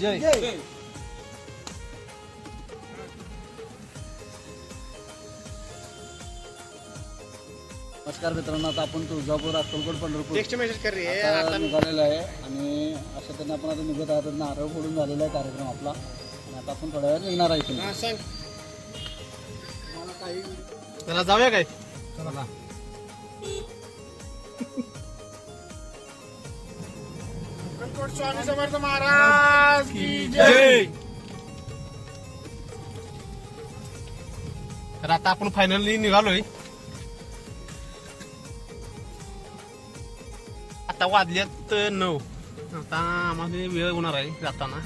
जय नमस्कार मित्रांनो आता आपण तुळजापूर अक्कलकोट पंढरपूर टेक्स्ट मेसेज कर रे आता निघालेलं आहे आणि अशा त्यांना आपण आता निघत आहात. नारळ फोडून झालेला आहे कार्यक्रम आपला. आणि आता आपण थोड्या वेळ निघणार आहे. हा सांग. चला जाऊया काय? स्वामी समर्थ महाराज की जय. तर आता आपण फायनली निघालोय. आता वाजल्यात नऊ. आता आम्हाला वेळ होणार आहे जाताना.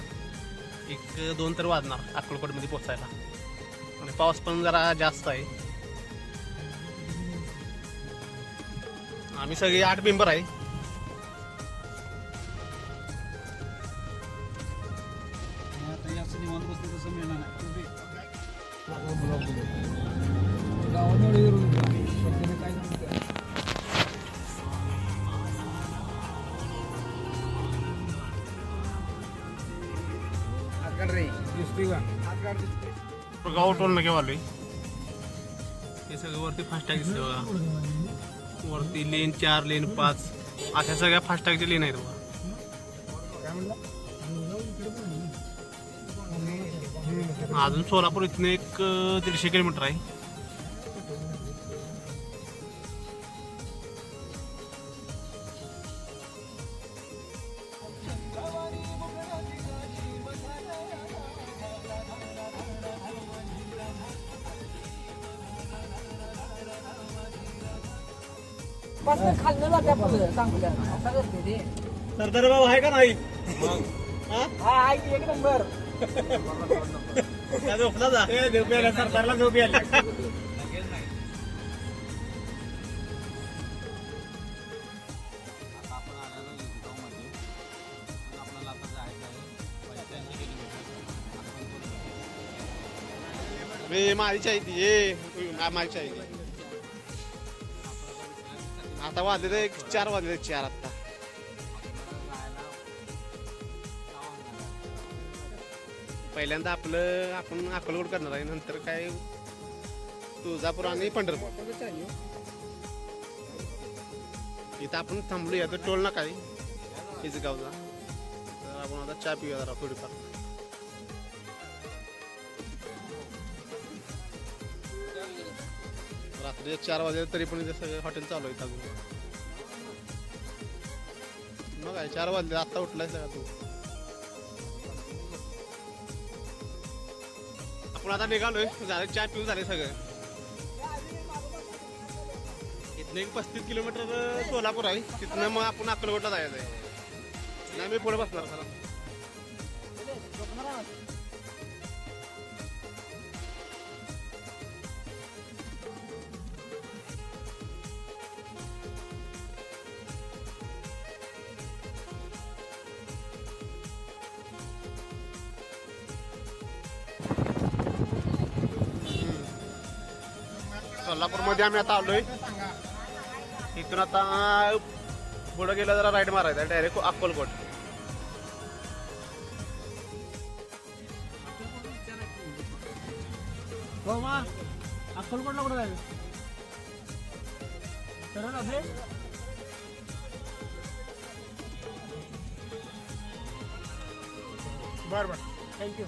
एक दोन तर वाजणार अक्कलकोटमध्ये पोचायला आणि पाऊस पण जरा जास्त आहे. आम्ही सगळे आठ मेंबर आहे. गाव टोल नके आलोय? हे सगळं वरती फास्टॅग दिसते बघा. वरती लेन चार लेन पाच. अशा सगळ्या फास्टॅगच्या लेन आहेत बघा. अजून सोलापूर इथून एक दीडशे किलोमीटर आहे. खाल्लं जाते आपलं सांगूया. असं करते ते. सरदार भाऊ आहे का नाही? हा? आहे एक नंबर. झोपला जा. सरदारला झोपी आली मी माझी आहे ती माझी आहे ती. आता वाजले एक चार वाजले चार आता. पहिल्यांदा आपलं आपण अक्कलकोट करणार आहे नंतर काय तुळजापूर आणि पंढरपूर. इथं आपण थांबलो तर टोल ना काय हिच गावला तर आपण आता चहा पिऊया जरा थोडीफार. रात्री चार वाजले तरी पण इथे सगळे हॉटेल चालू आहेत अजून. मग आहे चार वाजले आत्ता उठलाय सगळा तू. आपण आता निघालोय झाले चाय पिऊन झाले सगळं. इथनं एक पस्तीस किलोमीटर सोलापूर आहे. तिथनं मग आपण अक्कलकोटला जायचं आहे नाही मी पुढे बसणार खरं सोलापूरमध्ये आम्ही आता आलोय. इथून आता पुढे गेलं जरा राईड मारायचा डायरेक्ट अक्कलकोट. अक्कलकोटला कुठं जायचं? सरळ बरं बरं. थँक्यू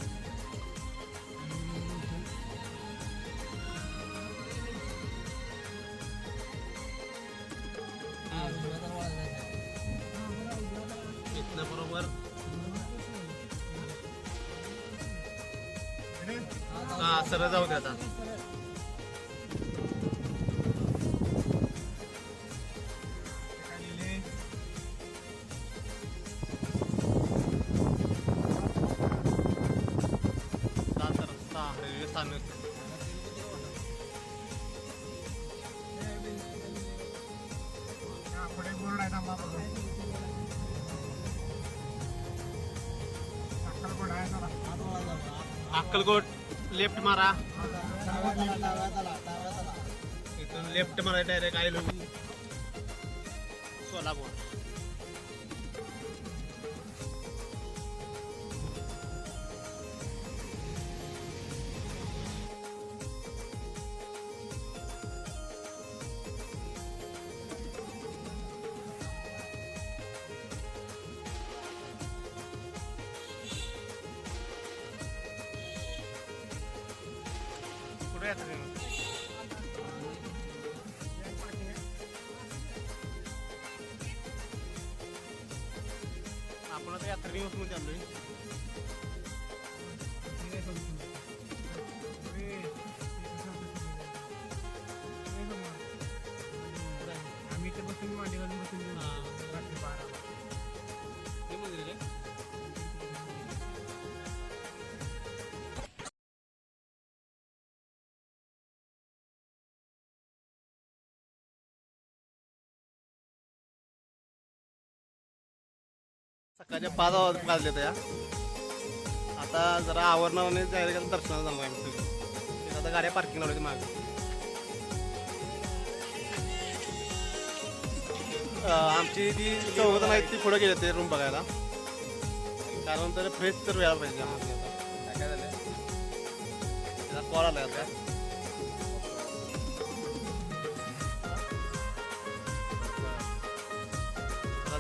हा सरळ जाऊ दे आता. अक्कलकोट. लेफ्ट मारा. इथून लेफ्ट मारा डायरेक्ट आयलो. सोलापूर. यात्रे आपण आता यात्रा निवासमध्ये आलोय आम्ही इथे बसून मांडीवर बसून रात्री बारा हे मंदिर आहे? सकाळच्या पाच वाज- वाजले त्या आता जरा आवरणाने जायला गेलं दर्शनाला जाणार आहे आम्ही. आता गाड्या पार्किंग लावली मागे. अं, आमची ती चौघजण आहेत ती पुढे गेले ते रूम बघायला. कारण तर फ्रेश तर वेळा पाहिजे काय काय झालं त्याचा कॉल आला आता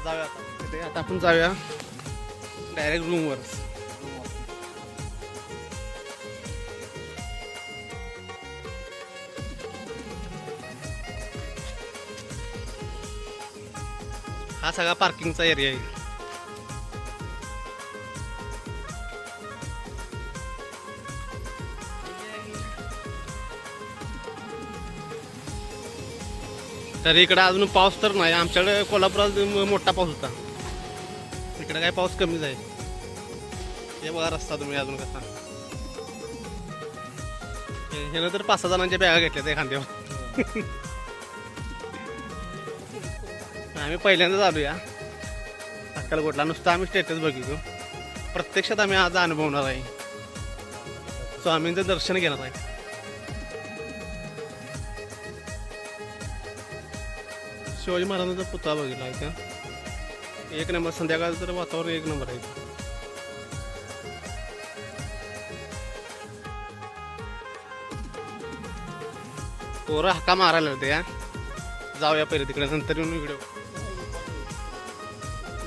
जाऊया आता. ते आता आपण जाऊया डायरेक्ट रूमवर हा सगळा पार्किंगचा एरिया आहे. तर इकडे अजून पाऊस तर नाही. आमच्याकडे कोल्हापुरात मोठा पाऊस होता. इकडे काय पाऊस कमीच आहे हे बघा रस्ता तुम्ही अजून कसा. हे- ह्यानं तर पाच सहा जणांच्या बॅगा घेतल्या त्या खांद्यावर. आम्ही पहिल्यांदाच आलो या अक्कलकोटला नुसतं आम्ही स्टेटस बघितो प्रत्यक्षात आम्ही आज अनुभवणार आहे. स्वामींचं दर्शन घेणार आहे. शिवाजी महाराजांचा पुतळा बघितला आहे का? एक नंबर संध्याकाळचं तर वातावरण एक नंबर आहे. पोरं हक्का मारायला होते या. जाऊया पहिले तिकडे नंतर येऊन इकडे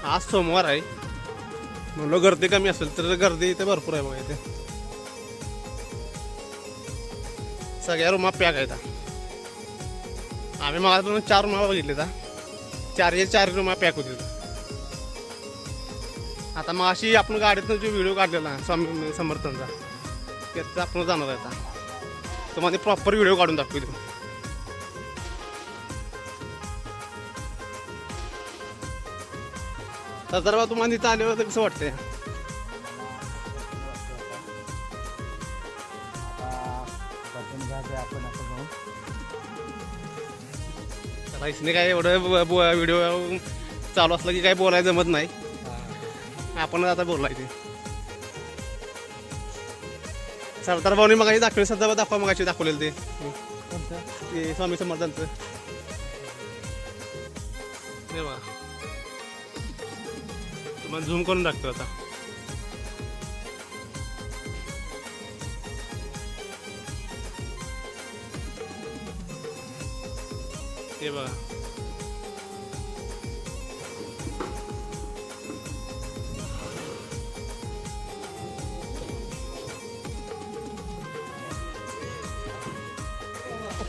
आज सोमवार आहे. म्हणलं गर्दी कमी असेल तर गर्दी इथे भरपूर आहे बघा इथे. सगळ्या रुमा पॅक आहेत आम्ही मला चार रुमा बघितले का चार रुमा पॅक होते आता मग अशी आपण गाडीतनं जो व्हिडिओ काढलेला स्वामी समर्थांचा त्याचा आपण जाणार आहे आता. तुम्हाला प्रॉपर व्हिडिओ काढून दाखवतो. तर बा तुम्हाला इथं आल्यावर तर कसं वाटतंय? काय एवढं व्हिडिओ चालू असला की काही बोलायला जमत नाही. आपण आता बोलायचे सरदार भाऊनी मग दाखवले सरदार दाखवा मग दाखवलेलं ते. ते स्वामी समर्थांचं. तुम्हाला झूम करून दाखतो आता. हे बघा.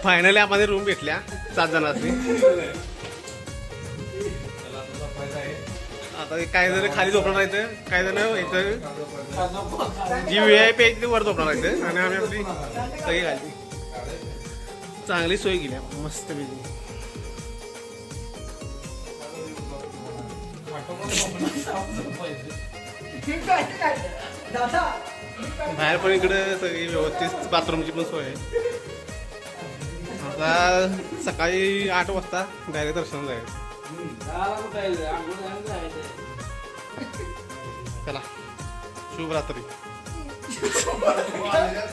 फायनली आम्हाला रूम भेटल्या सात जणांची आता काय जण खाली झोपणार आहेत काय जण इथं जी व्ही आय पी आहे वर झोपणार आहेत. आणि आम्ही आपली सगळी घालली चांगली सोय केली मस्त पैकी. बाहेर पण इकडे सगळी व्यवस्थित बाथरूमची पण सोय आहे. आता सकाळी आठ वाजता डायरेक्ट दर्शन जायचं. चला. शुभरात्री.